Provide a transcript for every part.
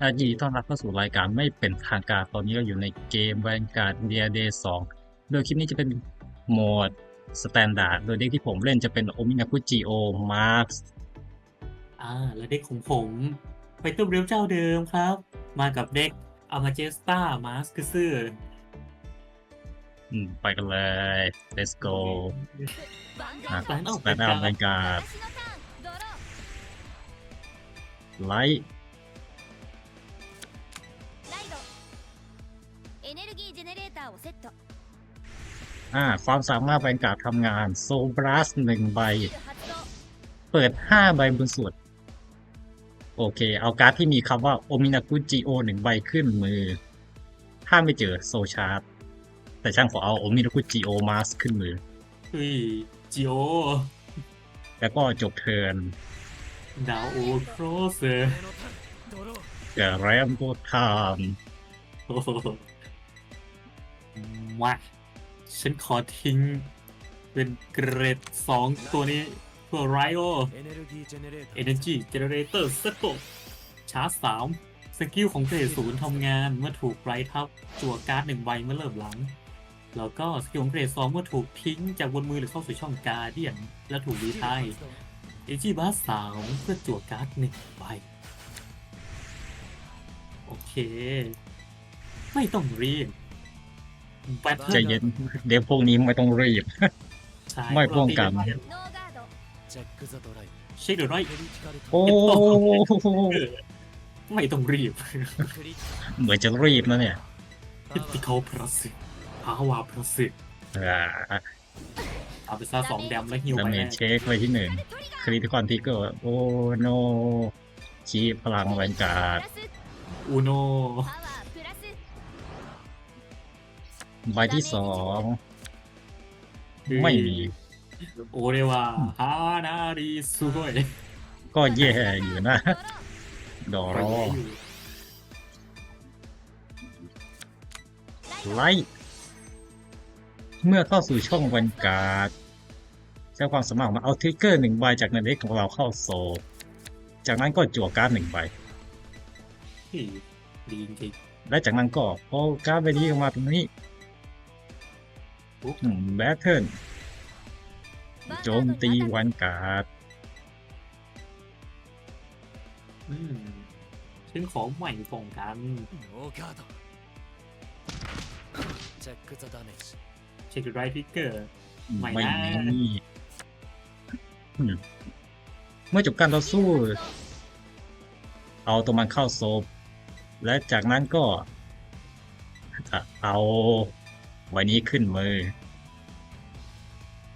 อายินดีต้อนรับเข้าสู่รายการไม่เป็นทางการตอนนี้เราอยู่ในเกมแวนการ์ดเดียเดย์สองโดยคลิปนี้จะเป็นโหมดสแตนดาร์ดโดยเด็กที่ผมเล่นจะเป็นโอมินาคุจิโอมาร์คอ่าและเด็กของผมไปตุ้มเรียวเจ้าเดิมครับ มากับเด็กอามาเจสตามาสคือซื่อไปกันเลย let's go อะแปลนออกสแตนดาร์ดแวนการ์ดไลท์ エネルギージェネレーターをセット อ่า ความสามารถแวนการ์ดทำงานโซบรัสหนึ่งใบ シール発動 เปิดห้าใบบนสุด โอเค เอาการ์ดที่มีคำว่าโอมินากุจิโอหนึ่งใบขึ้นมือ ถ้าไม่เจอโซชาร์ตแต่ช่างขอเอาโอมินากุจิโอมาสขึ้นมือ เฮ้ยจิโอ แล้วก็จบเทิร์น ดาวโอโครเซอร์ เกิดแรมโกทาม โอ้โห ว่าฉันขอทิ้ง เป็นเกรดสองตัวนี้เพื่อไรโอ Energy Generator สตกชาร์จสามสกิลของเกรดศูนย์ทำงานเมื่อถูกไรทับจั่วการ์ดหนึ่งใบเมื่อเริ่มหลัง แล้วก็สกิลของเกรดสองเมื่อถูกทิ้งจากบนมือหรือเข้าสู่ช่องการเดียนและถูกดีทายเอจิบัสสามเพื่อจั่วการ์ดหนึ่งใบ โอเค ไม่ต้องเรียน ใจเย็นเดี๋ยวพวกนี้ไม่ต้องรีบไม่พ่วงกันใช่หรือไยวโอ้ไม่ต้องรีบเหมือนจะรีบนะเนี่ยพิติเขาพระสิภาวาพระสิอาเอาไปซะสองแดมแล้วฮิวไปเมจเช็คไปที่หนึ่งคริติคอนทิกเกอร์โอ้โนชี้พลังแวนกาดอูโน ใบที่สองไม่มีโอเรวาฮานาริสุโกยก็แย่อยู่นะドローดอรอไลท์เมื่อเข้าสู่ช่องแวนการ์ดใช้ความสามารถมาเอาทริกเกอร์หนึ่งใบจากในเด็กของเราเข้าโซลจากนั้นก็จั่วการ์ดหนึ่งใบที่ดีจริงและจากนั้นก็พอการ์ดใบนี้ออกมาตรงนี้ๆปุ๊บ แบทเทิลโจมตีวันกาดเส้นของใหม่ส่งกันเช็คไรทิกเกอร์ใหม่ไม่มีเมื่อจบการต่อสู้ เอาตัวมันเข้าโซบและจากนั้นก็เอา วันนี้ขึ้นมือ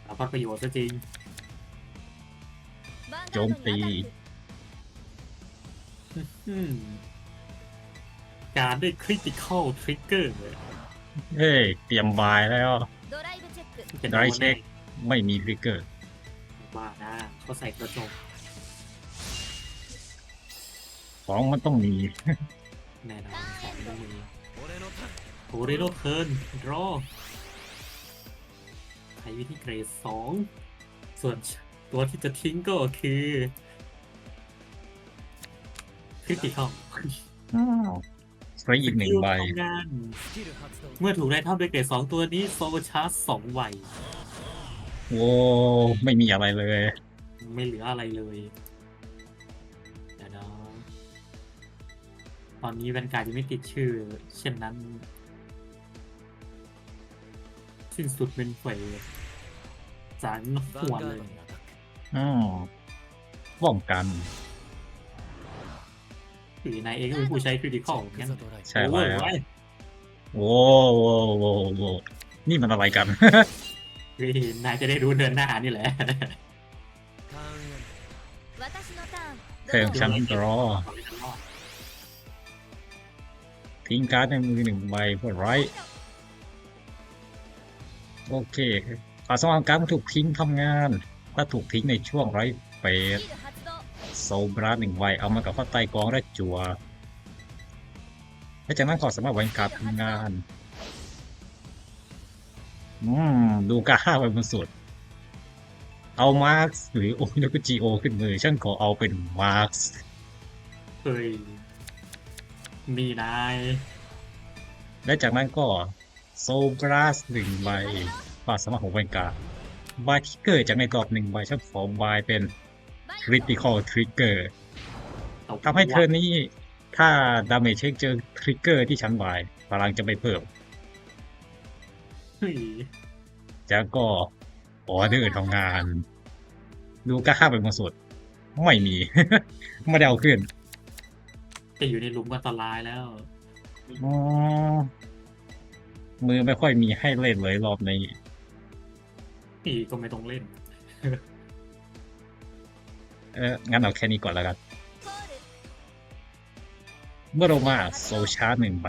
เอาพักประโยชน์ซะจริงโจมตีการได้คริติคอลทริกเกอร์เลยเฮ้ย เตรียมบายแล้วไดรเช็ค ไม่มีทริกเกอร์บ้านะเขาใส่กระจกของมันต้องมีแน่นอนของมันต้องมี โอเรโดเทิร์นรอใช้วิธีเกรดสองส่วนตัวที่จะทิ้งก็คือคือกี่ช่องใช้อีกหนึ่งใบเมื่อถูกไล่ทับด้วยเกรดสองตัวนี้โซชาร์จสองใบโอ้ไม่มีอะไรเลย ไม่เหลืออะไรเลยเดี๋ยวนะตอนนี้แวนการ์ดยังไม่ติดชื่อ เช่นนั้น สิ้นสุดเป็นไฟสารหัวเลยอ้าวป้องกันถือนายเองก็เป็นผู้ใช้คริติคอลงั้นใช่ไหมโอ้โหโอ้โหนี่มันอะไรกันคือนายจะได้รู้เดินหน้านี่แหละแทงชั้นรอทิ้งการ์ดในมือหนึ่งใบเพื่อไร โอเคข่าวสงครกางถูกทิ้งทำงานและถูกทิ้งในช่วงไร้เปดโซบราหนึ่งวัยเอามากับข้าไต้กองและจัวและจากนั้นขอสามารถวันการทำงาน อืม ดูกาห้าใบบนสุด เอามาร์คหรือโอ้ยก็จีโอขึ้นมือ ฉันขอเอาเป็นมาร์คเฮ้ย มีนาย และจากนั้นก็ โซบราสหนึ่งใบความสามารถของแวนการ์ดบายทิกเกอร์จากในกรอบหนึ่งใบฉันขอบายเป็น critical trigger ทำให้เธอนี้ถ้าดาเมจเช็คเจอทริกเกอร์ที่ชั้นบายพลังจะไม่เพิ่มเฮ้ยจากก็ออเดอร์ทำงาน ดูกล้าข้ามไปบนสุด ไม่มี ไม่ได้เอาขึ้น จะอยู่ในหลุมอันตรายแล้ว อ๋อ มือไม่ค่อยมีให้เล่นเลยรอบนี้ปีก็ไม่ต้องเล่น เอองั้นเอาแค่นี้ก่อนแล้วกัน เมื่อเรามาโซชาร์หนึ่งไป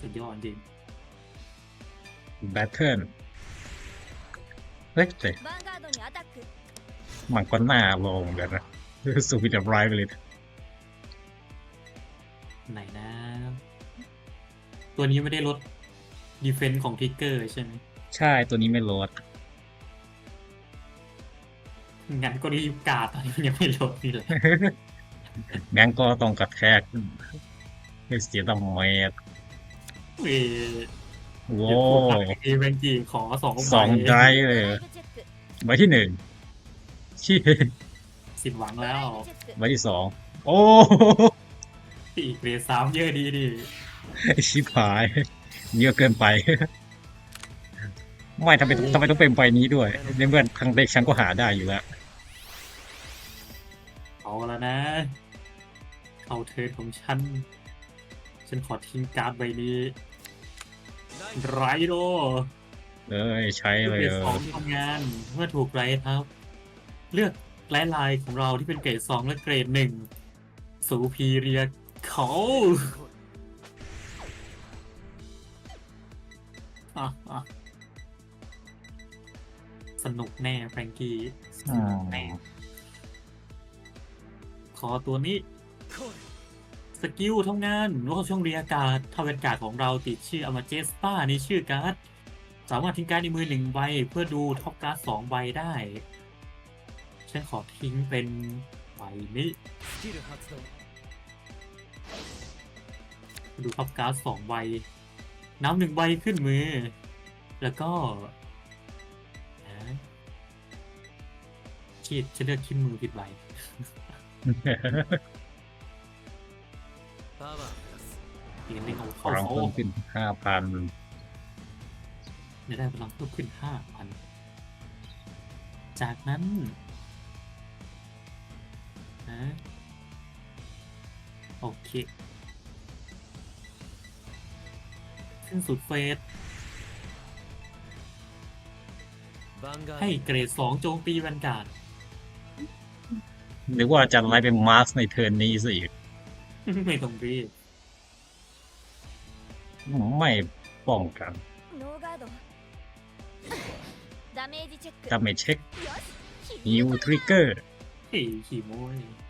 สุดยอดจริงแบทเทิลเฮ้ยแต่มันก็น่าลองกันนะสูบิอร์ไรไปเลยไหนนะ ตัวนี้ไม่ได้ลด ดีเฟนซ์ของทิกเกอร์ใช่ไหมใช่ตัวนี้ไม่โหลดงั้นก็รีบกาตอนนี้ยังไม่โหลดนี่เลยงั้นก็ต้องกัดแคกให้เสียตำเมตรเว้าวอ้อีเวนจีขอสองสองใจเลยใบที่หนึ่งชี้สิบหวังแล้วใบที่สองโอ้ตีเกรดสามเยอะดีดีชิบหาย เยอะเกินไป ไม่ทำไมทำไมต้องเป็นใบนี้ด้วยในเมื่อทางเด็กฉันก็หาได้อยู่แล้วเอาแล้วนะเข้าเทิร์นของฉัน ฉันขอทิ้งการ์ดใบนี้ ไรโดเลยใช้เลยเกรดเอสอองทำงาน เมื่อถูกไรครับ เลือกไลน์ไลน์ของเราที่เป็นเกรดสองและเกรดหนึ่งสูพีเรียเขา สนุกแน่แฟรงกี้สนุกแน่ขอตัวนี้ สกิลทำงานว่าช่วงเรียกาศทาเวนการ์ของเราติดชื่ออมาเจสตาในชื่อการ์ดสามารถทิ้งการในมือหนึ่งใบ เพื่อดูท็อปการ์ดสองใบได้ ฉันขอทิ้งเป็นใบนี้ดูท็อปการ์ดสองใบ น้ำหนึ่งใบขึ้นมือ แล้วก็ขีดจะเลือกขี้มือผิดใบยืนในของพเขาลังเพิ่ขึ้นห้าพันได้พลังเพิ่มขึ้นห้าพัน จากนั้นโอเค้นสุดเฟส ให้เกรดสองโจมตีแวนการ์ดนึกว่าจะไล่เป็นมาร์สในเทิร์นนี้สิไม่ต้งพี่ไม่ป้องกันดาเมจเช็คฮิวทริกเกอร์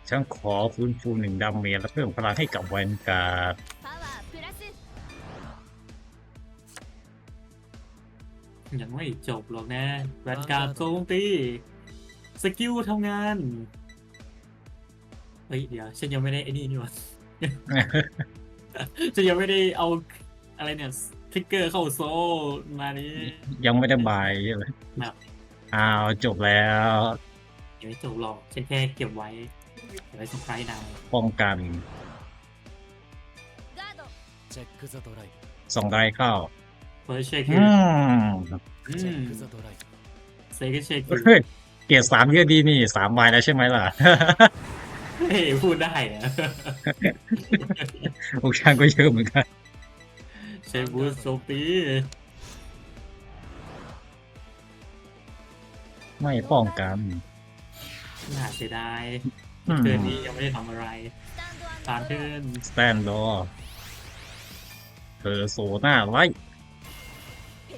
ช่างขอฟื้นฟูหนึ่งดาเมจและเพิ่มพลังให้กับแวนการ์ด ยังไม่จบหรอกนะแบนการโจมตีสกิลทำงาน เฮ้ยเดี๋ยว ฉันยังไม่ได้ไอ้นี่นี่วะฉันยังไม่ได้เอาอะไรเนี่ยทิกเกอร์เข้าโซ่มานี้ยังไม่ได้บายใช่ไหมอ้าวจบแล้วยังไม่จบหรอกฉันแค่เก็บไว้เก็บไวสไปร์ดาวป้องกันสองได้เข้า เฟิร์สเชคอืมเซคเชคเฮ้ยเกียรดสามเยอะดีนี่สามบายแล้วใช่ไหมล่ะพูดได้อะโอชังก็เยอะเหมือนกันเช้บูสโซปีไม่ป้องกัน น่าเสียดายเดือนนี้ยังไม่ได้ทำอะไรตามขึ้นสแตนด์รอเธอโซนาไว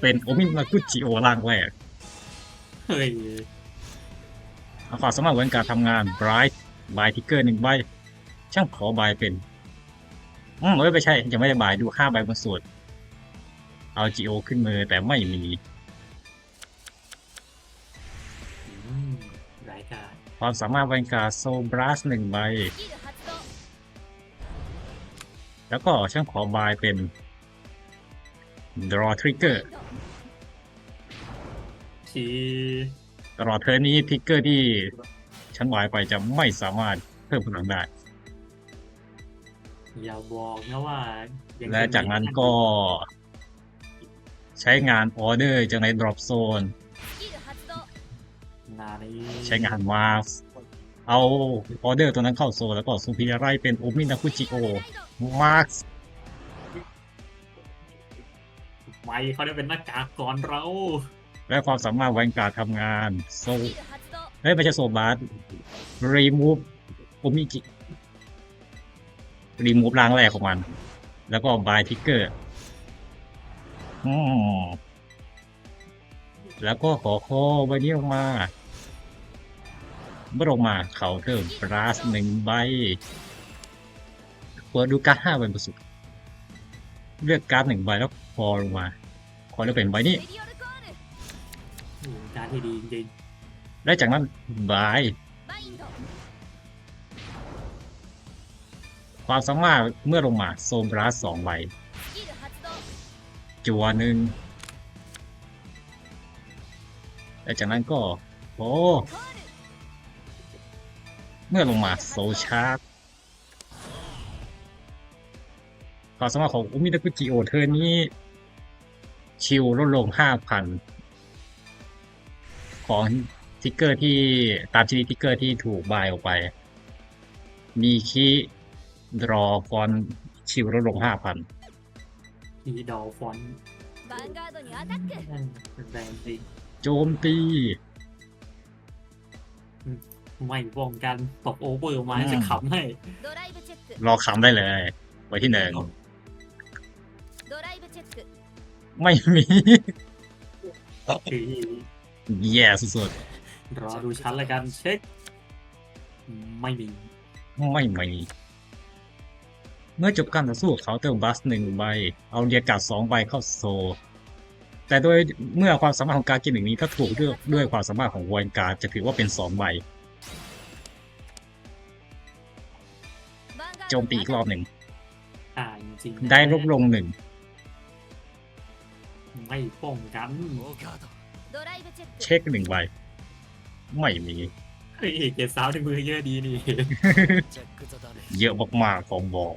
เป็นโอมิมากุจิโอร่างแรกเฮ้ยความสามารถเว้นการทำงานไบรท์บายทิกเกอร์หนึ่งใบ ช่างขอบายเป็น อืมไม่ใช่ ยังไม่ได้บายดูค่าใบบนสุดเอาจีโอขึ้นมือแต่ไม่มีความสามารถเวนการโซบรัสหนึ่งใบ แล้วก็ช่างขอบายเป็น draw trigger ทีตลอดเทอร์นนี้ทิกเกอร์ที่ชั้นวายไปจะไม่สามารถเพิ่มพลังได้ อย่าบอกนะว่าและจากนั้นก็ ใช้งานออเดอร์จากใน drop zone ใช้งานมาสเอาออเดอร์ตัวนั้นเข้าโซนแล้วก็สุพิยาไรเป็นโอมินาคุจิโอมาร์ ไวเขาได้เป็นหน้ากากก่อนเรา และความสามารถแวนการ์ดทำงานโซเฮ้ยไม่ใช่โซบาร์รีมูฟโอมิจิรีมูฟล้างแรกของมัน แล้วก็บายทิกเกอร์แล้วก็ขอคอใบนี้ออกมาเมื่อลงมาเขาเติมบราสหนึ่งใบเปิดดูการ์ดห้าใบประสุดเลือกการ์ดหนึ่งใบแล้ว พอลงมาคอแล้วเป็นไว้นี่การที่ดีจริงได้จากนั้นบายความสามารถเมื่อลงมาโซมบลัสสองใบจัวหนึ่งและจากนั้นก็โอ้เมื่อลงมาโซชาร์ความสามารถของอุมิตะกุจิโอเธอนี้ ชิวลดลงห้าพันของทิกเกอร์ที่ตามชนิดทิกเกอร์ที่ถูกบายออกไป มีคีดรอฟอนชิวลดลงห้าพันคีดรอฟอนแรงจริงโจมตีไม่ป้องกันตบโอเวอร์มาจะขำให้ รอขำได้เลย ไว้ที่หนึ่ง ไม่มี ทีแย่สุดๆรอดูชั้นละกันเช็ค ไม่มีไม่มี เมื่อจบการต่อสู้เขาเติมบัสหนึ่งใบ เอาเรียกกาดสองใบเข้าโซลแต่โดยเมื่อความสามารถของการกินหนึ่งนี้ถ้าถูกด้วยด้วยความสามารถของวอนการจะถือว่าเป็นสองใบ โจมตีตีอีกรออบหนึ่งได้ลบลงหนึ่ง ไม่ป้องกันเช็คหนึ่งใบ ไม่มีเฮ้ยเกียรติสาวถึมือเยอะดีนี่ เยอะมากๆของบอก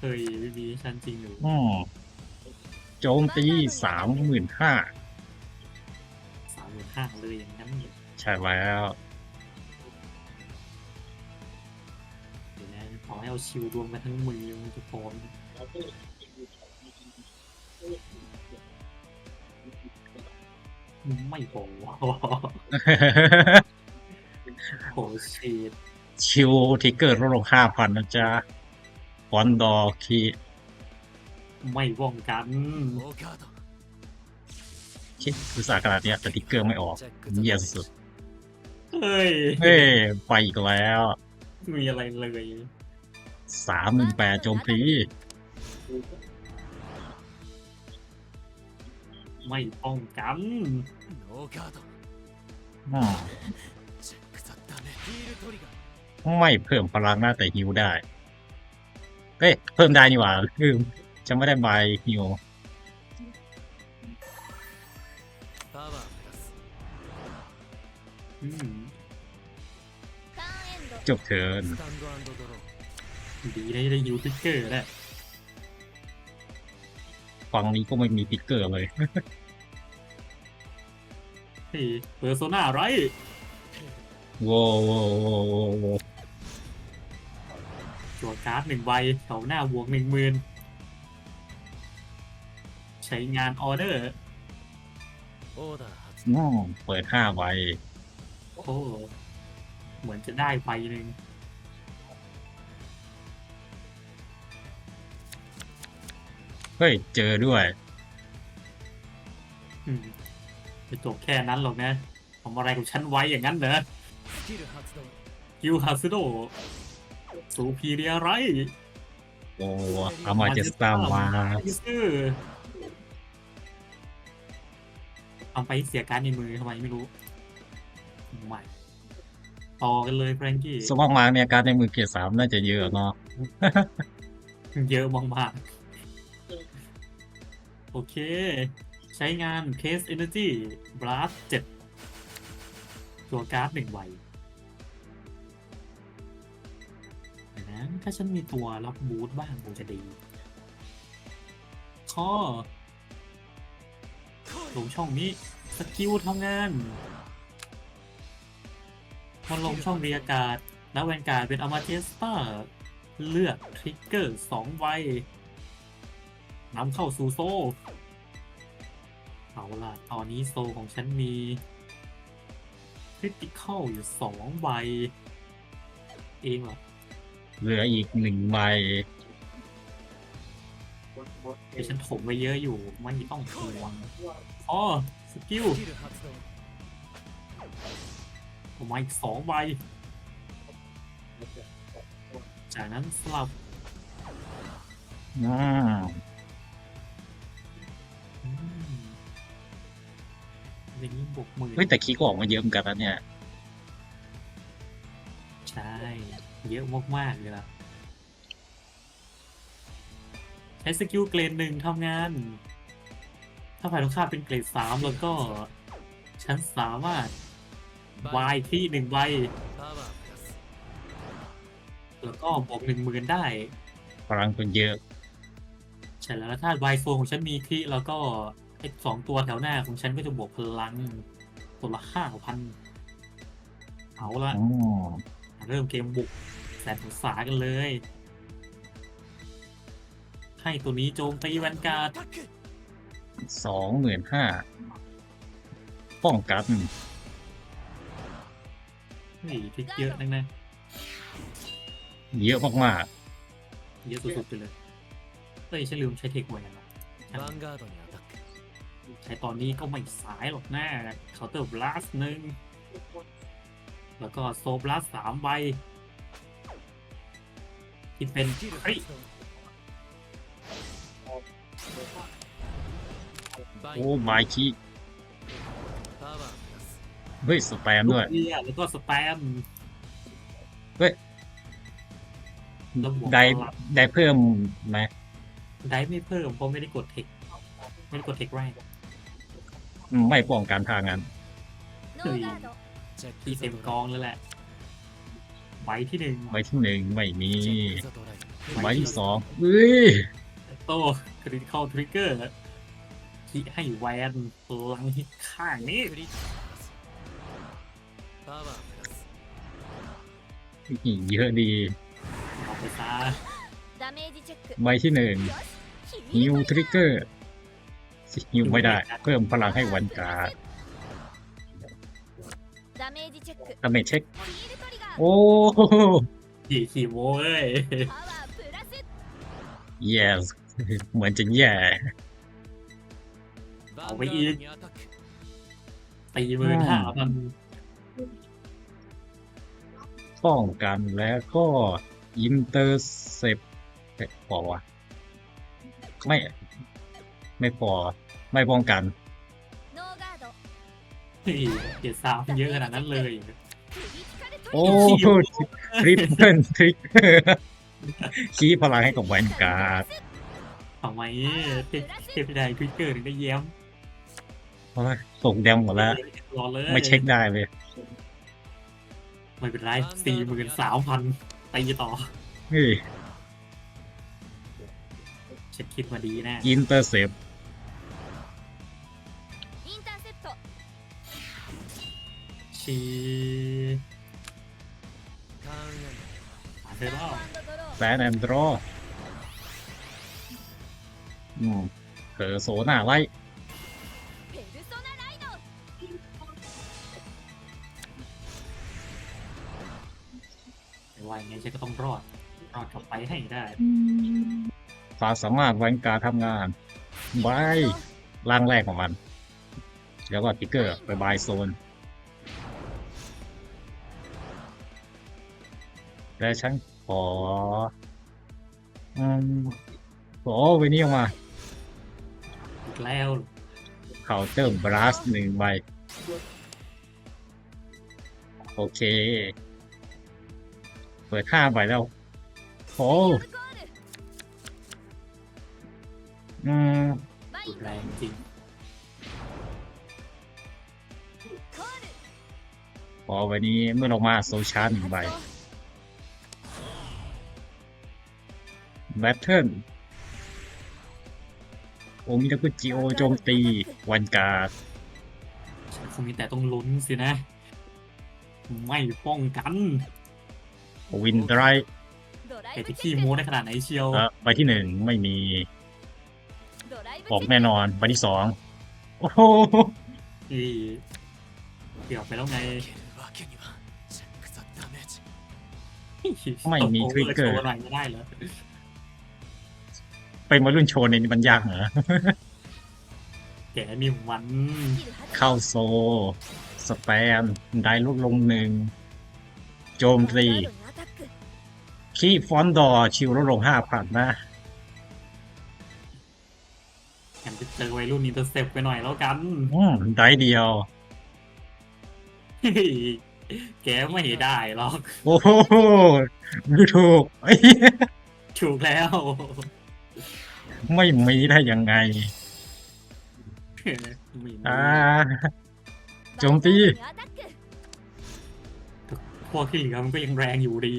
เฮ้ยมีชั้นจริงหรืออืมโจมตีสามหมื่นห้าสามหมื่นห้าเลยย่งนั้นเนี่ใช่แล้วเดี๋ยวนะขอให้เอาชิวดวงมาทั้งมือมันจะพร้อมไห ไม่โอ้โหชีดชิวทิกเกอร์ลดลงห้าพันนะจ๊ะฟอนดอคีไม่ว่องกันคิดอุตสาห์ขนาดเนี้ยแต่ทิกเกอร์ไม่ออกเยี่ยสุดเฮ้ยเฮ้ยไปอีกแล้ว มีอะไรเลยสามหมื่นแปดโจมตี ไม่ป้องกันน่าไม่เพิ่มพลังหน้าแต่ฮิวได้ เฮ้ย เพิ่มได้นี่หว่าลืมจะไม่ได้ใบฮิวจบเทินดีได้ได้ยูทิกเกอร์แหละ ฝั่งนี้ก็ไม่มีพิกเกอร์เลยเฮ้ยเปอร์โซนาไรว้าว้โว้าวว้าว้จวดการ์ดหนึ่งใบแถวหน้าบวกหนึ่งหมื่นใช้งานออเดอร์น้องเปิดห้าใบโอ้เหมือนจะได้ใบหนึ่ง เฮ้ย เจอด้วย อืมไปตัแค่นั้นหรอกนะทำอะไรกับฉันไว้อย่างนั้นเนอะคิวฮาซุโดสูพีเรียไรโอ้อามาเจสตามาซื้อเอาไปเสียการในมือทำไมไม่รู้ใหม่ต่อกันเลยแฟรงกี้สมองมาเนี่ยการในมือเกียร์สามน่าจะเยอะเนาะเยอะมากๆ โอเค ใช้งาน Case Energy Blast 7 ตัวการ์ดหนึ่งใบเดี๋ยวนะถ้าฉันมีตัวรับบูทบ้างคงจะดีข้อลงช่องนี้ สกิลทำงาน มันลงช่องเรียกาศ แล้วแวนการ์ดเป็นอมาเทสตาเลือกทริกเกอร์สองใบ น้ำเข้าสู่โซ่ เอาล่ะ ตอนนี้โซของฉันมีคริติคอลอยู่สองใบ เองเหรอเหลืออีกหนึ่งใบเดฉันถมไปเยอะอยู่มันยิ่ต้องห่วงอ๋อสกิลผมมาอีกสองใบ จากนั้นสลับอ่า อย่างนี้บวกหมื่นเฮ้ยแต่คีก็ออกมาเยอะเหมือนกันนะเนี่ย ใช่ เยอะมากมากเลยล่ะใช้สกิลเกรดหนึ่งทำงาน ถ้าฝ่ายตรงข้ามเป็นเกรดสามแล้วก็ฉันสามารถวายที่หนึ่งใบแล้วก็บวกหนึ่งหมื่นได้พลังคนเยอะ ใช่แล้วถ้าวายโฟของฉันมีที่แล้วก็ อ้สองตัวแถวหน้าของฉันก็จะบวกพลังตัวละห้าพันเอาละ อ๋อ เริ่มเกมบุกแสนสงสากันเลย ให้ตัวนี้โจมตีแวนการ์ด タック สองหมื่นห้าป้องกัน เฮ้ยทริกเยอะนักนะ เยอะมาก เยอะสุดๆไปเลยเฮ้ยฉันลืมใช้เทคแวนว่ะ ヴァンガードにアタック ใช้ตอนนี้ก็ไม่สายหรอกหน้เคาน์เตอร์บลัสหนึ่งแล้วก็โซบลัสสามใบคิดเป็นเฮ้ยโอ้ไมคีเฮ้ยสแปมด้วยแล้วก็สแปมเฮ้ยได้ได้เพิ่มไหมได้ไม่เพิ่มเพราะไม่ได้กดเทคไม่ได้กดเทคแรก ไม่ป้องกันทางนั้นตีเต็มกองแล้วแหละใบที่หนึ่งใบที่หนึ่งไม่มีใบที่สองเฮ้ยโต้คริติคอลทริกเกอร์ที่ให้แวนหลังฮิข้างนี้เยอะดีเอาไปซะใบที่หนึ่งนิวทริกเกอร์ ยิวไม่ได้ เพิ่มพลังให้วันการ์ดดาเมจเช็ค โอ้ขี่ขี่โว้เอ้ย yes เหมือนจะแย่เอาไปอีกตีมือห้ามันป้องกันแล้วก็อินเตอร์เซปพอวะไม่ ไม่พอ ไม่ป้องกันเฮ้ยเกียร์สามเยอะขนาดนั้นเลยโอ้ทริปเปิทริกขี้พลังให้กับแวนการ์ดทำไมเทพเทพไดควิกเกอร์ถึงได้เยี่ยมเพราะว่าส่งแดงหมดแล้วไม่เช็คได้เลย ไม่เป็นไรสี่หมื่นสามพันตีต่อเฮ้ยฉันคิดมาดีแน่อินเตอร์เซป ชีหาเอแลนแอนดรออืมเผอโซน่าไล่แต่วังไงฉันก็ต้องรอด รอดกลัไปให้ได้ ความสามารถแวนกาทำงานบายร่างแรกของมัน แล้วก็ติ๊กเกอร์ไปบายโซน แล้วฉันขอขอเวนี้ออกมาแล้ว เคาน์เตอร์บลัสหนึ่งใบ โอเค เปิดห้าใบแล้ว โอ้อืมแรงจริงพอวันนี้เมื่อลงมาโซชาร์หนึ่งใบ แบทเทิลองค์ยากุจิโอโจมตีวันกาคงมีแต่ต้องลุ้นสินะ ไม่ป้องกัน วินไดรแต่ที่ขี้โม้ได้ขนาดไหนเชียวไปที่หนึ่งไม่มีบอกแน่นอนไปที่สองโอ้โหเดี๋ยวไปแล้วไงไม่มีทริกเกอร์ด ไป็นรุ่นโชว์ในนี้มันยากเหรอ แกมีวันเข้าโซ สแปม ได้ลูกลงหนึ่ง โจมตีขี้ฟอนดอชิวลดลงห้าพันนะกันจะเจอวัรุ่นนี้เตอร์เซปไปหน่อยแล้วกันอืมได้เดียว แกไม่ได้หรอก โอ้โหถูก ถูกแล้ว ไม่มีได้ยังไงอ่าโจมตี พวกที่เหลือมันก็ยังแรงอยู่ดี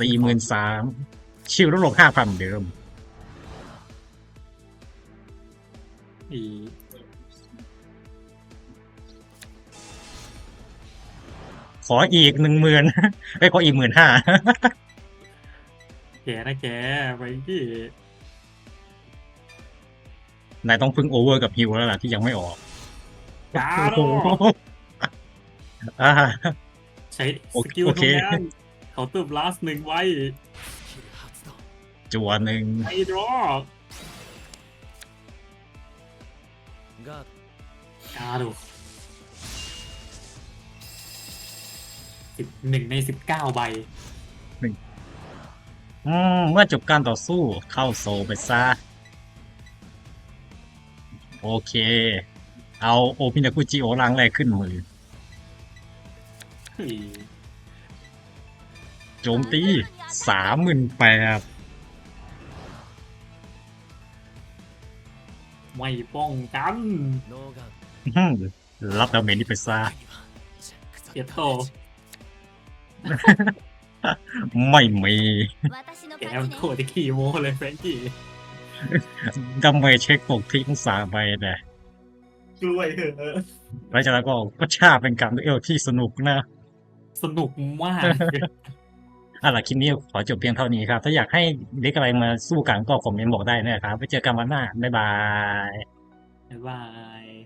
สี่หมื่นสามชิลลดลงห้าพันเดิมขออีกหนึ่งหมื่นไม่ขออีกหมื่นห้า นะแกไปที่นายต้องพึ่งโอเวอร์กับฮิวแล้วล่ะที่ยังไม่ออกจ้าโอาใช้สกิลตรงนี้เขาเติมลาสหนึ่งไว้จัวหนึ่งไอ้รอガーกาดูสิบหนึ่งในสิบเก้าใบ อืมเมื่อจบการต่อสู้เข้าโซไปซะ โอเค เอาโอปินากุจิโอลังแรกขึ้นมือ โจมตีสามหมื่นแปดไม่ป้องกันรับดาเมจนี่ไปซะเจ็ดโท ไม่มีแกมโคตรที่ขี้โม้เลยแฟรงกี้ดำไมเช็คปกทิ้งสาไปเนี่ยล้วยเถอะแล้วจากนั้นก็ก็ชาเป็นการเอลที่สนุกนะ สนุกมากอาล่ะคลิปนี้ขอจบเพียงเท่านี้ครับ ถ้าอยากให้เด็กอะไรมาสู้กันก็คอมเมนต์บอกได้นะครับ ไปเจอกันวันหน้า บ๊ายบาย บ๊ายบาย